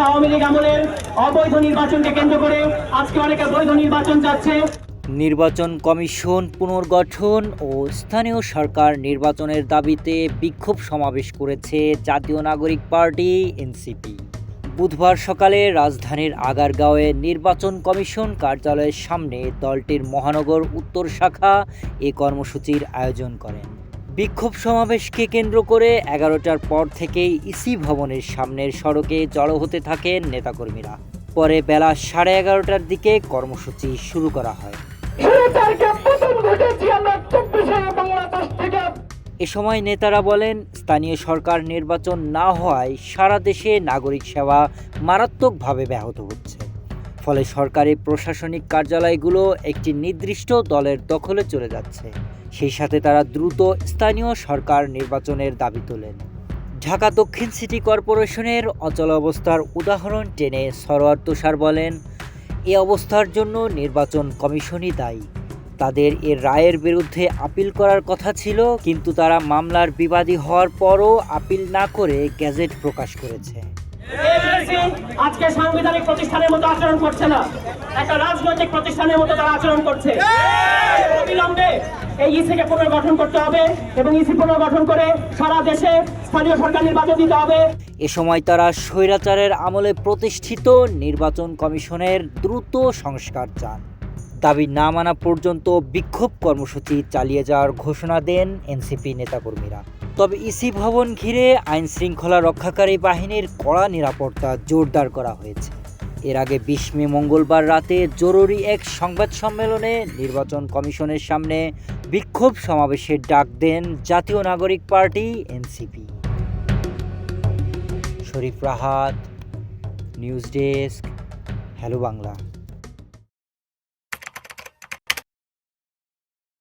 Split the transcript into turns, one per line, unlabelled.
আওয়ামী লীগ আমলের অবৈধ নির্বাচনকে কেন্দ্র করে আজকে অনেকে বৈধ নির্বাচন চাচ্ছে।
নির্বাচন কমিশন পুনর্গঠন ও স্থানীয় সরকার নির্বাচনের দাবিতে বিক্ষোভ সমাবেশ করেছে জাতীয় নাগরিক পার্টি, এনসিপি। বুধবার সকালে রাজধানীর আগারগাঁওয়ে নির্বাচন কমিশন কার্যালয়ের সামনে দলটির মহানগর উত্তর শাখা এ কর্মসূচির আয়োজন করেন। বিক্ষোভ সমাবেশকে কেন্দ্র করে এগারোটার পর থেকেই ইসি ভবনের সামনের সড়কে জড়ো হতে থাকেন নেতাকর্মীরা। পরে বেলা সাড়ে এগারোটার দিকে কর্মসূচি শুরু করা হয়। এ সময় নেতারা বলেন, স্থানীয় সরকার নির্বাচন না হওয়ায় সারা দেশে নাগরিক সেবা মারাত্মকভাবে ব্যাহত হচ্ছে। ফলে সরকারি প্রশাসনিক কার্যালয়গুলো একটি নির্দিষ্ট দলের দখলে চলে যাচ্ছে। সেই সাথে তারা দ্রুত স্থানীয় সরকার নির্বাচনের দাবি তোলেন। ঢাকা দক্ষিণ সিটি কর্পোরেশনের অচল অবস্থার উদাহরণ টেনে সরোয়ার তুষার বলেন এ অবস্থার জন্য নির্বাচন কমিশনই দায়ী। তাদের এর রায়ের বিরুদ্ধে আপিল করার কথা ছিল কিন্তু তারা মামলার বিবাদী হওয়ার পরও আপিল না করে গ্যাজেট প্রকাশ করেছে।
আজকে সাংবিধানিক প্রতিষ্ঠানের মতো আচরণ করছে না। একটা রাজনৈতিক প্রতিষ্ঠানের মতো তারা আচরণ করছে। অবিলম্বে এই ইসিকে পুনর্গঠন করতে হবে এবং ইসি পুনর্গঠন করে সারা দেশে স্থানীয় সরকার নির্বাচন দিতে হবে।
এ সময় তারা স্বৈরাচারের আমলে প্রতিষ্ঠিত নির্বাচন কমিশনের দ্রুত সংস্কার চান। দাবি না মানা পর্যন্ত বিক্ষোভ কর্মসূচি চালিয়ে যাওয়ার ঘোষণা দেন এনসিপি নেতাকর্মীরা। তবে ইসি ভবন ঘিরে আইন শৃঙ্খলা রক্ষাকারী বাহিনীর কড়া নিরাপত্তা জোরদার করা হয়েছে। এর আগে বিশ মে মঙ্গলবার রাতে জরুরি এক সংবাদ সম্মেলনে নির্বাচন কমিশনের সামনে বিক্ষোভ সমাবেশের ডাক দেন জাতীয় নাগরিক party, NCP. Sharif Rahat, news desk, hello Bangla.